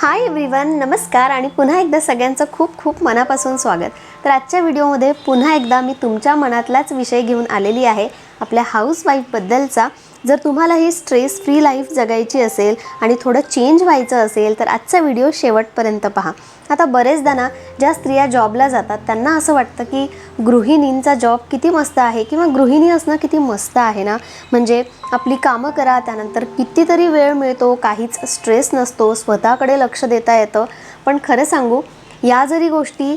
Hi everyone नमस्कार आणि पुन्हा एकदा सगळ्यांचं खूप खूप मनापासून स्वागत. तर आजच्या व्हिडिओमध्ये पुन्हा एकदा मी तुमच्या मनातलाच विषय घेऊन आलेली आहे. आपल्या हाऊसवाईफबद्दलचा जर तुम्हाला ही स्ट्रेस फ्री लाईफ जगायची असेल आणि थोडं चेंज व्हायचं असेल तर आजचा व्हिडिओ शेवटपर्यंत पहा. आता बरेचदा ना ज्या स्त्रिया जॉबला जातात त्यांना असं वाटतं की गृहिणींचा जॉब किती मस्त आहे किंवा गृहिणी असणं किती मस्त आहे ना? म्हणजे आपली कामं करा त्यानंतर कितीतरी वेळ मिळतो काहीच स्ट्रेस नसतो स्वतःकडे लक्ष देता येतं. पण खरं सांगू या जरी गोष्टी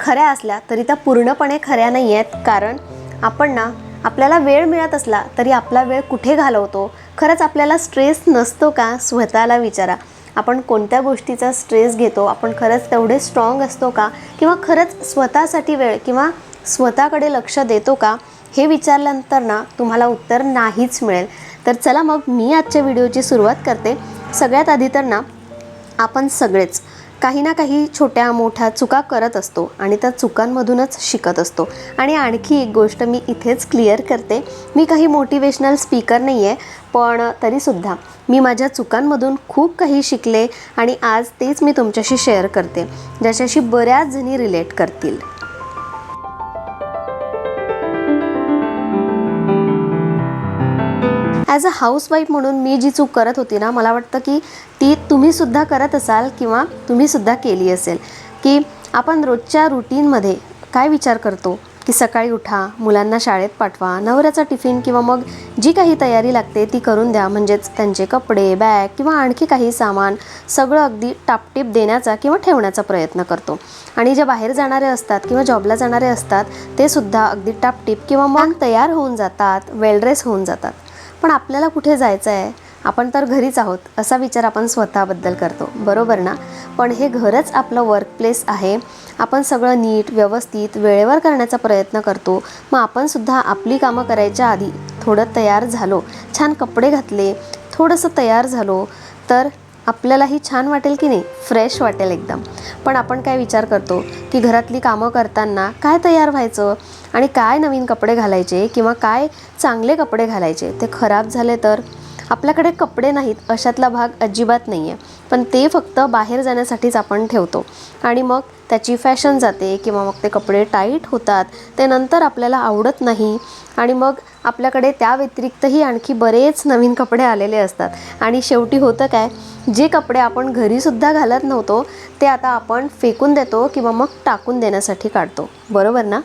खऱ्या असल्या तरी त्या पूर्णपणे खऱ्या नाही आहेत कारण आपण ना आपल्याला वेळ मिळत असला तरी आपला वेळ कुठे घालवतो? खरंच आपल्याला स्ट्रेस नसतो का? स्वतःला विचारा. आपण कोणत्या गोष्टीचा स्ट्रेस घेतो? आपण खरंच तेवढे स्ट्रॉंग असतो का? किंवा खरंच स्वतःसाठी वेळ किंवा स्वतःकडे लक्ष देतो का? हे विचारल्यानंतर ना तुम्हाला उत्तर नाहीच मिळेल. तर चला मग मी आजच्या व्हिडिओची सुरुवात करते. सगळ्यात आधी तर ना आपण सगळेच काही ना काही छोट्या मोठ्या चुका करत असतो आणि त्या चुकांमधूनच शिकत असतो. आणि आणखी एक गोष्ट मी इथेच क्लिअर करते. मी काही मोटिवेशनल स्पीकर नाही आहे पण तरीसुद्धा मी माझ्या चुकांमधून खूप काही शिकले आणि आज तेच मी तुमच्याशी शेअर करते ज्याच्याशी बऱ्याच जणी रिलेट करतील. ॲज अ हाऊसवाईफ म्हणून मी जी चूक करत होती ना मला वाटतं की ती तुम्हीसुद्धा करत असाल किंवा तुम्हीसुद्धा केली असेल. की आपण रोजच्या रुटीनमध्ये काय विचार करतो? की सकाळी उठा मुलांना शाळेत पाठवा नवऱ्याचा टिफिन किंवा मग जी काही तयारी लागते ती करून द्या म्हणजेच त्यांचे कपडे बॅग किंवा आणखी काही सामान सगळं अगदी टापटीप देण्याचा किंवा ठेवण्याचा प्रयत्न करतो. आणि जे बाहेर जाणारे असतात किंवा जॉबला जाणारे असतात ते सुद्धा अगदी टापटीप किंवा मग तयार होऊन जातात वेलड्रेस होऊन जातात. पण आपल्याला कुठे जायचं आहे आपण तर घरीच आहोत असा विचार आपण स्वतःबद्दल करतो. बरोबर ना? पण हे घरच आपलं वर्क प्लेस आहे. आपण सगळं नीट व्यवस्थित वेळेवर करण्याचा प्रयत्न करतो. मग आपणसुद्धा आपली कामं करायच्या आधी थोडं तयार झालो छान कपडे घातले थोडंसं तयार झालो तर आपल्यालाही छान वाटेल की नाही? फ्रेश वाटेल एकदम. पण आपण काय विचार करतो की घरातली कामं करताना काय तयार व्हायचं? आणि काय नवीन कपडे घालायचे किंवा काय चांगले कपडे घालायचे? ते खराब झाले तर? आपल्याकडे कपडे नाहीत अशातला भाग अजिबात नाही आहे पण ते फक्त बाहेर जाण्यासाठीच आपण ठेवतो. आणि मग त्याची फॅशन जाते किंवा मग ते कपडे टाईट होतात ते नंतर आपल्याला आवडत नाही. आणि मग आपल्याकडे त्या व्यतिरिक्तही आणखी बरेच नवीन कपडे आलेले असतात. आणि शेवटी होतं काय जे कपडे आपण घरीसुद्धा घालत नव्हतो ते आता आपण फेकून देतो किंवा मग टाकून देण्यासाठी काढतो. बरोबर ना?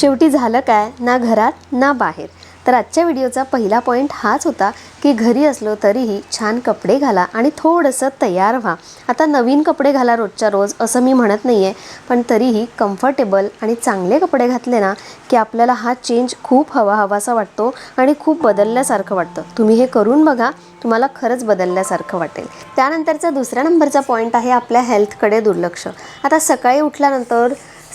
शेवटी झालं काय ना घरात ना बाहेर. तर आजच्या व्हिडिओचा पहिला पॉईंट हाच होता की घरी असलो तरीही छान कपडे घाला आणि थोडंसं तयार व्हा. आता नवीन कपडे घाला रोजच्या रोज असं मी म्हणत नाही आहे पण तरीही कम्फर्टेबल आणि चांगले कपडे घातले ना की आपल्याला हा चेंज खूप हवा हवासा वाटतो आणि खूप बदलल्यासारखं वाटतं. तुम्ही हे करून बघा तुम्हाला खरंच बदलल्यासारखं वाटेल. त्यानंतरचा दुसऱ्या नंबरचा पॉईंट आहे आपल्या हेल्थकडे दुर्लक्ष. आता सकाळी उठल्यानंतर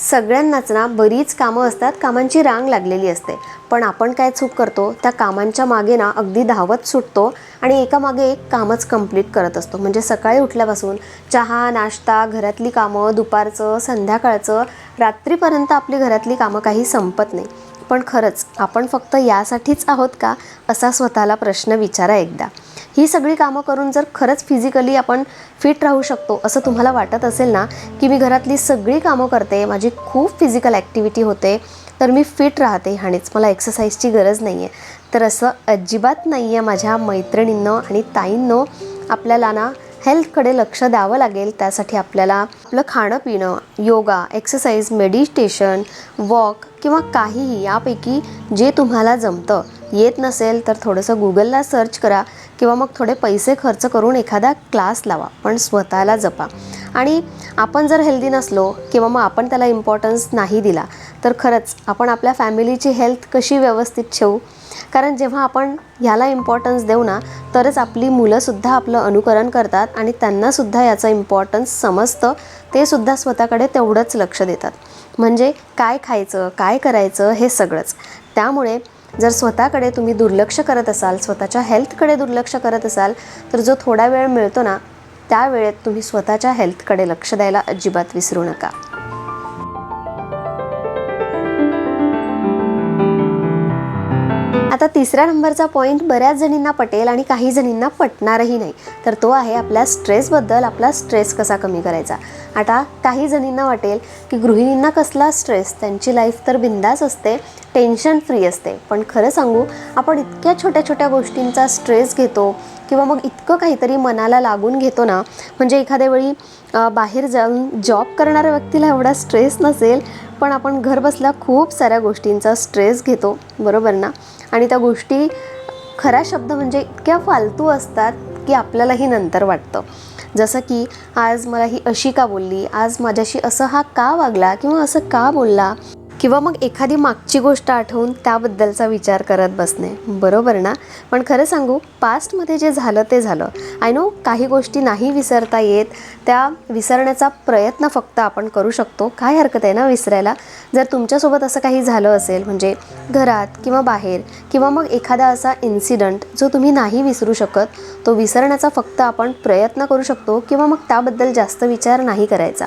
सगळ्यांनाच ना बरीच कामं असतात कामांची रांग लागलेली असते. पण आपण काय चूक करतो? त्या कामांच्या मागे ना अगदी धावत सुटतो आणि एका मागे एक कामच कंप्लीट करत असतो. म्हणजे सकाळी उठल्यापासून चहा नाश्ता घरातली कामं दुपारचं संध्याकाळचं रात्रीपर्यंत आपली घरातली कामं काही संपत नाही. पण खरंच आपण फक्त यासाठीच आहोत का? असा स्वतःला प्रश्न विचारा एकदा. ही सगळी कामं करून जर खरंच फिजिकली आपण फिट राहू शकतो असं तुम्हाला वाटत असेल ना की मी घरातली सगळी कामं करते माझी खूप फिजिकल ॲक्टिव्हिटी होते तर मी फिट राहते आणिच मला एक्सरसाइजची गरज नाही आहे तर असं अजिबात नाही आहे माझ्या मैत्रिणींनो आणि ताईंनो आपल्याला ना हेल्थकडे लक्ष द्यावं लागेल त्यासाठी आपल्याला आपलं खाणं पिणं योगा एक्सरसाइज मेडिटेशन वॉक किंवा काहीही यापैकी जे तुम्हाला जमतं येत नसेल तर थोडंसं गुगलला सर्च करा किंवा मग थोडे पैसे खर्च करून एखादा क्लास लावा पण स्वतःला जपा. आणि आपण जर हेल्दी नसलो किंवा मग आपण त्याला इम्पॉर्टन्स नाही दिला तर खरंच आपण आपल्या फॅमिलीची हेल्थ कशी व्यवस्थित ठेवू? कारण जेव्हा आपण ह्याला इम्पॉर्टन्स देऊ ना तरच आपली मुलंसुद्धा आपलं अनुकरण करतात आणि त्यांनासुद्धा याचं इम्पॉर्टन्स समजतं ते सुद्धा स्वतःकडे तेवढंच लक्ष देतात. म्हणजे काय खायचं काय करायचं हे सगळंच. त्यामुळे जर स्वतःकडे तुम्ही दुर्लक्ष करत असाल स्वतःच्या हेल्थकडे दुर्लक्ष करत असाल तर जो थोडा वेळ मिळतो ना त्या वेळेत तुम्ही स्वतःच्या हेल्थकडे लक्ष द्यायला अजिबात विसरू नका. तिसऱ्या नंबरचा पॉईंट बऱ्याच जणींना पटेल आणि काही जणींना पटणारही नाही. तर तो आहे आपल्या स्ट्रेसबद्दल आपला स्ट्रेस कसा कमी करायचा? आता काही जणींना वाटेल की गृहिणींना कसला स्ट्रेस त्यांची लाईफ तर बिंदास असते टेन्शन फ्री असते. पण खरं सांगू आपण इतक्या छोट्या छोट्या गोष्टींचा स्ट्रेस घेतो किंवा मग इतकं काहीतरी मनाला लागून घेतो ना म्हणजे एखाद्या वेळी बाहेर जाऊन जॉब करणाऱ्या व्यक्तीला एवढा स्ट्रेस नसेल पण आपण घर बसल्या खूप साऱ्या गोष्टींचा स्ट्रेस घेतो. बरोबर ना? आणि त्या गोष्टी खरा शब्द म्हणजे इतक्या फालतू असतात की आपल्यालाही नंतर वाटतं. जसं की आज मला ही अशी का बोलली? आज माझ्याशी असं हा का वागला? किंवा असं का बोलला? किंवा मग एखादी मागची गोष्ट आठवून त्याबद्दलचा विचार करत बसणे. बरोबर ना? पण खरं सांगू पास्टमध्ये जे झालं ते झालं. आय नो काही गोष्टी नाही विसरता येत. त्या विसरण्याचा प्रयत्न फक्त आपण करू शकतो. काय हरकत आहे ना विसरायला? जर तुमच्यासोबत असं काही झालं असेल म्हणजे घरात किंवा बाहेर किंवा मग एखादा असा इन्सिडंट जो तुम्ही नाही विसरू शकत तो विसरण्याचा फक्त आपण प्रयत्न करू शकतो किंवा मग त्याबद्दल जास्त विचार नाही करायचा.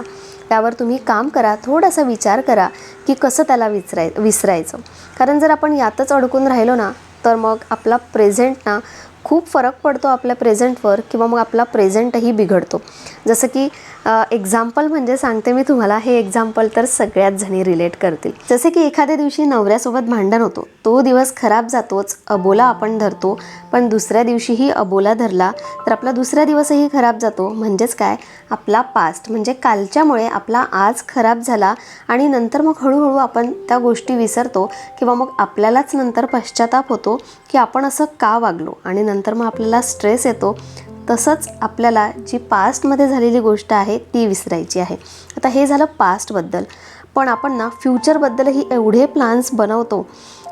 त्यावर तुम्ही काम करा थोडासा विचार करा की कसं त्याला विसराय विसरायचं. कारण जर आपण यातच अडकून राहिलो ना तर मग आपला प्रेझेंट ना खूप फरक पडतो आपल्या प्रेझेंटवर किंवा मग आपला प्रेझेंटही बिघडतो. जसं की एक्झाम्पल म्हणजे सांगते मी तुम्हाला हे एक्झाम्पल तर सगळ्याच जणी रिलेट करतील. जसे की एखाद्या दिवशी नवऱ्यासोबत भांडण होतो. तो दिवस खराब जातोच अबोला आपण धरतो पण दुसऱ्या दिवशीही अबोला धरला तर आपला दुसरा दिवसही खराब जातो. म्हणजेच काय? आपला पास्ट म्हणजे कालच्यामुळे आपला आज खराब झाला आणि नंतर मग हळूहळू आपण त्या गोष्टी विसरतो किंवा मग आपल्यालाच नंतर पश्चाताप होतो की आपण असं का वागलो? आणि नंतर मग आपल्याला स्ट्रेस येतो तसंच आपल्याला जी पास्टमध्ये झालेली गोष्ट आहे ती विसरायची आहे. आता हे झालं पास्टबद्दल. पण आपण ना फ्युचरबद्दलही एवढे प्लान्स बनवतो.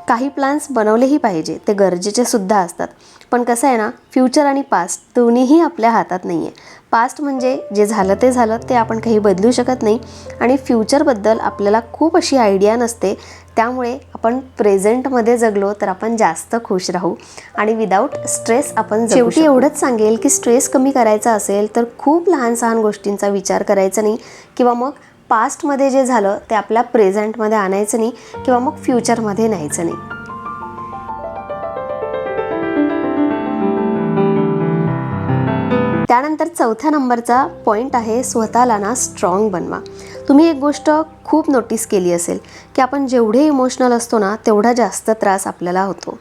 काही प्लान्स बनवलेही पाहिजे ते गरजेचे सुद्धा असतात. पण कसं आहे ना फ्युचर आणि पास्ट दोन्हीही आपल्या हातात नाही आहे पास्ट म्हणजे जे झालं ते झालं ते आपण काही बदलू शकत नाही. आणि फ्युचरबद्दल आपल्याला खूप अशी आयडिया नसते. त्यामुळे आपण प्रेझेंटमध्ये जगलो तर आपण जास्त खुश राहू. आणि विदाऊट स्ट्रेस आपण शेवटी एवढंच सांगेल की स्ट्रेस कमी करायचा असेल तर खूप लहान सहान गोष्टींचा विचार करायचा नाही. किंवा मग पास्टमध्ये जे झालं ते आपल्या प्रेझेंटमध्ये आणायचं नाही. किंवा मग फ्युचरमध्ये न्यायचं नाही. त्यानंतर चौथ्या नंबरचा पॉईंट आहे स्वतःला ना स्ट्रॉंग बनवा. तुम्ही एक गोष्ट खूप नोटीस केली असेल की आपण जेवढे इमोशनल असतो ना तेवढा जास्त त्रास आपल्याला होतो.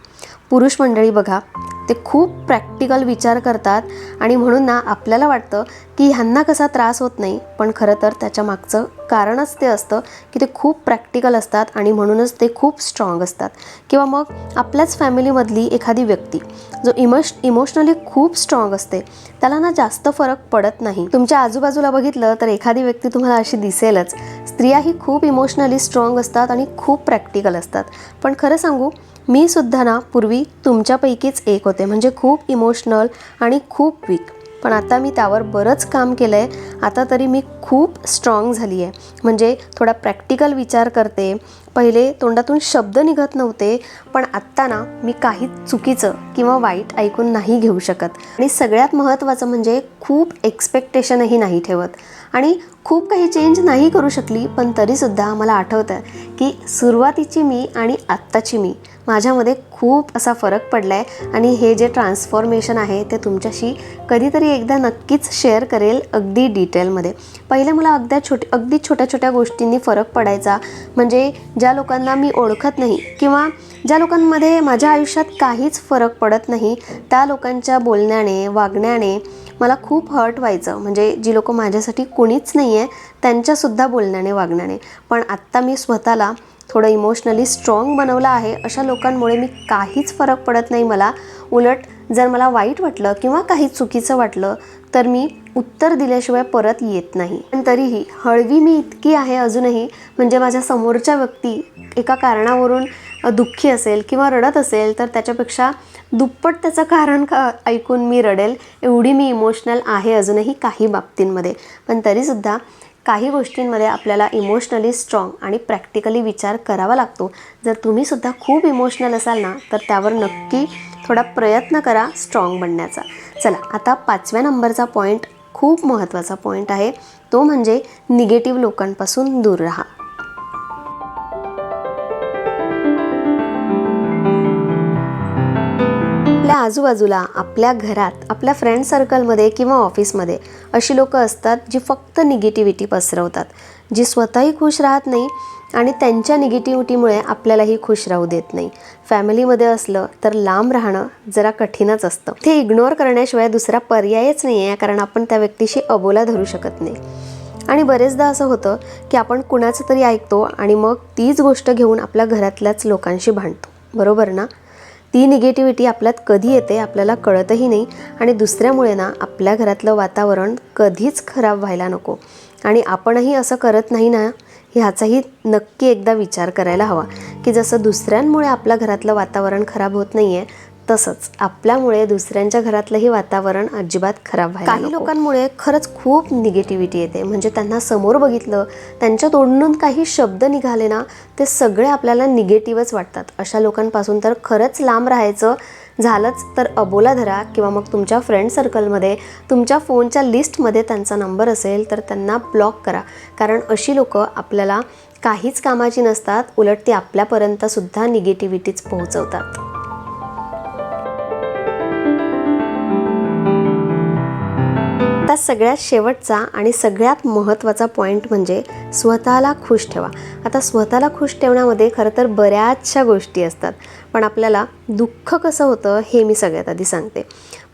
पुरुष मंडळी बघा ते खूप प्रॅक्टिकल विचार करतात आणि म्हणून ना आपल्याला वाटतं की ह्यांना कसा त्रास होत नाही पण खरं तर त्याच्या मागचं कारणच ते असतं की ते खूप प्रॅक्टिकल असतात आणि म्हणूनच ते खूप स्ट्रॉंग असतात. किंवा मग आपल्याच फॅमिलीमधली एखादी व्यक्ती जो इमोश इमोशनली खूप स्ट्रॉंग असते त्याला ना जास्त फरक पडत नाही. तुमच्या आजूबाजूला बघितलं तर एखादी व्यक्ती तुम्हाला अशी दिसेलच. स्त्रियाही खूप इमोशनली स्ट्रॉंग असतात आणि खूप प्रॅक्टिकल असतात. पण खरं सांगू मी सुद्धा ना पूर्वी तुमच्यापैकीच एक होते म्हणजे खूप इमोशनल आणि खूप वीक पण आता मी त्यावर बरंच काम केलं आहे आता तरी मी खूप स्ट्रॉंग झाली आहे म्हणजे थोडा प्रॅक्टिकल विचार करते. पहिले तोंडातून शब्द निघत नव्हते पण आत्ता ना मी काही चुकीचं किंवा वाईट ऐकून नाही घेऊ शकत. आणि सगळ्यात महत्त्वाचं म्हणजे खूप एक्सपेक्टेशनही नाही ठेवत. आणि खूप काही चेंज नाही करू शकली पण तरीसुद्धा मला आठवतं की सुरुवातीची मी आणि आत्ताची मी माझ्यामध्ये खूप असा फरक पडला आहे आणि हे जे ट्रान्सफॉर्मेशन आहे ते तुमच्याशी कधीतरी एकदा नक्कीच शेअर करेल अगदी डिटेलमध्ये पहिले मला अगद्या छोट अगदी छोट्या छोट्या गोष्टींनी फरक पडायचा. म्हणजे ज्या लोकांना मी ओळखत नाही किंवा ज्या लोकांमध्ये माझ्या आयुष्यात काहीच फरक पडत नाही त्या लोकांच्या बोलण्याने वागण्याने मला खूप हर्ट व्हायचं. म्हणजे जी लोकं माझ्यासाठी कोणीच नाही आहे त्यांच्यासुद्धा बोलण्याने वागण्याने. पण आत्ता मी स्वतःला थोडं इमोशनली स्ट्रॉंग बनवलं आहे अशा लोकांमुळे मी काहीच फरक पडत नाही मला. उलट जर मला वाईट वाटलं किंवा काही चुकीचं वाटलं तर मी उत्तर दिल्याशिवाय परत येत नाही. पण तरीही हळवी मी इतकी आहे अजूनही म्हणजे माझ्या समोरच्या व्यक्ती एका कारणावरून दुःखी असेल किंवा रडत असेल तर त्याच्यापेक्षा दुप्पट त्याचं कारण का ऐकून मी रडेल एवढी मी इमोशनल आहे अजूनही काही बाबतींमध्ये. पण तरीसुद्धा काही गोष्टींमध्ये आपल्याला इमोशनली स्ट्रॉंग आणि प्रॅक्टिकली विचार करावा लागतो. जर तुम्हीसुद्धा खूप इमोशनल असाल ना तर त्यावर नक्की थोडा प्रयत्न करा स्ट्रॉंग बनण्याचा. चला आता पाचव्या नंबरचा पॉईंट खूप महत्त्वाचा पॉईंट आहे. तो म्हणजे निगेटिव्ह लोकांपासून दूर राहा. आपल्या आजूबाजूला आपल्या घरात आपल्या फ्रेंड सर्कलमध्ये किंवा ऑफिसमध्ये अशी लोक असतात जी फक्त निगेटिव्हिटी पसरवतात जी स्वतःही खुश राहत नाही आणि त्यांच्या निगेटिव्हिटीमुळे आपल्यालाही खुश राहू देत नाही. फॅमिलीमध्ये असलं तर लांब राहणं जरा कठीणच असतं. ते इग्नोर करण्याशिवाय दुसरा पर्यायच नाही आहे कारण आपण त्या व्यक्तीशी अबोला धरू शकत नाही. आणि बरेचदा असं होतं की आपण कुणाचं तरी ऐकतो आणि मग तीच गोष्ट घेऊन आपल्या घरातल्याच लोकांशी भांडतो. बरोबर ना? ती निगेटिव्हिटी आपल्यात कधी येते आपल्याला कळतही नाही आणि दुसऱ्यामुळे ना आपल्या घरातलं वातावरण कधीच खराब व्हायला नको. आणि आपणही असं करत नाही ना ह्याचाही नक्की एकदा विचार करायला हवा. की जसं दुसऱ्यांमुळे आपल्या घरातलं वातावरण खराब होत नाही आहे तसंच आपल्यामुळे दुसऱ्यांच्या घरातलंही वातावरण अजिबात खराब व्हायला काही लोकांमुळे खरंच खूप निगेटिव्हिटी येते. म्हणजे त्यांना समोर बघितलं त्यांच्या तोंडून काही शब्द निघाले ना ते सगळे आपल्याला निगेटिव्हच वाटतात. अशा लोकांपासून तर खरंच लांब राहायचं झालंच तर अबोला धरा किंवा मग तुमच्या फ्रेंड सर्कलमध्ये तुमच्या फोनच्या लिस्टमध्ये त्यांचा नंबर असेल तर त्यांना ब्लॉक करा. कारण अशी लोकं आपल्याला काहीच कामाची नसतात उलट ती आपल्यापर्यंतसुद्धा निगेटिव्हिटीच पोहोचवतात. आता सगळ्यात शेवटचा आणि सगळ्यात महत्त्वाचा पॉईंट म्हणजे स्वतःला खुश ठेवा. आता स्वतःला खुश ठेवण्यामध्ये खरं तर बऱ्याचशा गोष्टी असतात. पण आपल्याला दुःख कसं होतं हे मी सगळ्यात आधी सांगते.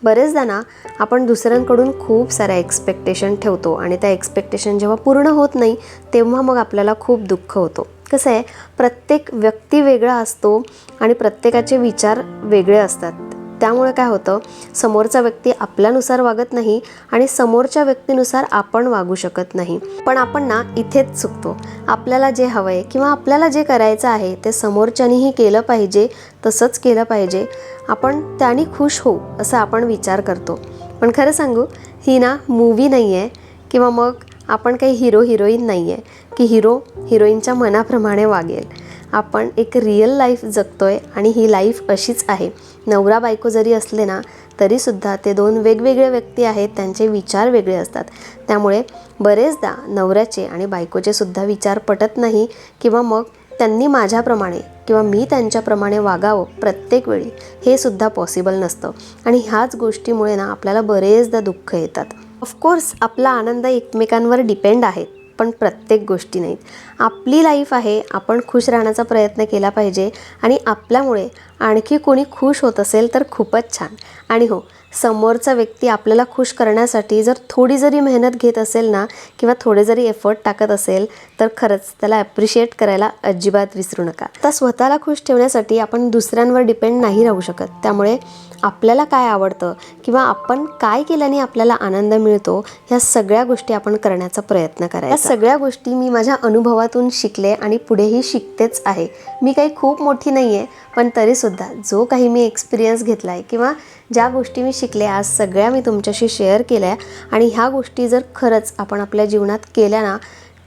बरेचदा ना आपण दुसऱ्यांकडून खूप साऱ्या एक्सपेक्टेशन ठेवतो आणि त्या एक्सपेक्टेशन जेव्हा पूर्ण होत नाही तेव्हा मग आपल्याला खूप दुःख होतो. कसं आहे प्रत्येक व्यक्ती वेगळा असतो आणि प्रत्येकाचे विचार वेगळे असतात. त्यामुळे काय होतं समोरचा व्यक्ती आपल्यानुसार वागत नाही आणि समोरच्या व्यक्तीनुसार आपण वागू शकत नाही. पण आपण ना इथेच चुकतो. आपल्याला जे हवं आहे किंवा आपल्याला जे करायचं आहे ते समोरच्यानीही केलं पाहिजे तसंच केलं पाहिजे. आपण त्याने खुश होऊ असं आपण विचार करतो. पण खरं सांगू ही ना मूवी नाही आहे किंवा मग आपण काही हिरो हिरोईन नाही आहे की हिरो हिरोईनच्या मनाप्रमाणे वागेल. आपण एक रिअल लाईफ जगतोय आणि ही लाईफ अशीच आहे. नवरा बायको जरी असले ना तरीसुद्धा ते दोन वेगवेगळे व्यक्ती आहेत त्यांचे विचार वेगळे असतात. त्यामुळे बरेचदा नवऱ्याचे आणि बायकोचे सुद्धा विचार पटत नाही किंवा मग त्यांनी माझ्याप्रमाणे किंवा मी त्यांच्याप्रमाणे वागावं प्रत्येक वेळी हे सुद्धा पॉसिबल नसतं. आणि ह्याच गोष्टीमुळे ना आपल्याला बरेचदा दुःख येतात. ऑफकोर्स आपला आनंद एकमेकांवर डिपेंड आहे पण प्रत्येक गोष्टी नाहीत. आपली लाईफ आहे आपण खुश राहण्याचा प्रयत्न केला पाहिजे आणि आपल्यामुळे आणखी कोणी खुश होत असेल तर खूपच छान. आणि हो समोरचा व्यक्ती आपल्याला खुश करण्यासाठी जर थोडी जरी मेहनत घेत असेल ना किंवा थोडे जरी एफर्ट टाकत असेल तर खरंच त्याला ॲप्रिशिएट करायला अजिबात विसरू नका. तर स्वतःला खुश ठेवण्यासाठी आपण दुसऱ्यांवर डिपेंड नाही राहू शकत. त्यामुळे आपल्याला काय आवडतं किंवा आपण काय केल्याने आपल्याला आनंद मिळतो ह्या सगळ्या गोष्टी आपण करण्याचा प्रयत्न करायचा. या सगळ्या गोष्टी मी माझ्या अनुभवातून शिकले आणि पुढेही शिकतेच आहे. मी काही खूप मोठी नाही आहे पण तरीसुद्धा जो काही मी एक्सपिरियन्स घेतला आहे किंवा ज्या गोष्टी मी शिकले आज सगळ्या मी तुमच्याशी शेअर केल्या आणि ह्या गोष्टी जर खरंच आपण आपल्या जीवनात केल्या ना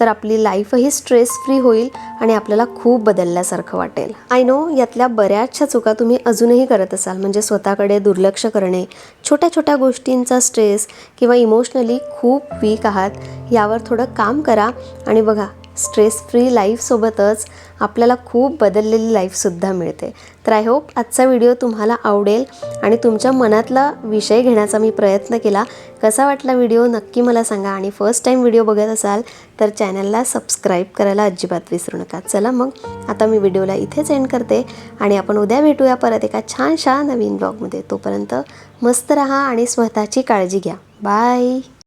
तर आपली लाईफही स्ट्रेस फ्री होईल आणि आपल्याला खूप बदलल्यासारखं वाटेल. आय नो यातल्या बऱ्याचशा चुका तुम्ही अजूनही करत असाल म्हणजे स्वतःकडे दुर्लक्ष करणे छोट्या छोट्या गोष्टींचा स्ट्रेस किंवा इमोशनली खूप वीक आहात यावर थोडं काम करा आणि बघा स्ट्रेस फ्री लाईफसोबतच आपल्याला खूप बदललेली लाईफसुद्धा मिळते. तर आय होप आजचा व्हिडिओ तुम्हाला आवडेल आणि तुमच्या मनातला विषय घेण्याचा मी प्रयत्न केला. कसा वाटला व्हिडिओ नक्की मला सांगा आणि फर्स्ट टाईम व्हिडिओ बघत असाल तर चॅनलला सबस्क्राईब करायला अजिबात विसरू नका. चला मग आता मी व्हिडिओला इथेच एंड करते आणि आपण उद्या भेटूया परत एका छानशा नवीन ब्लॉगमध्ये तोपर्यंत मस्त रहा आणि स्वतःची काळजी घ्या. बाय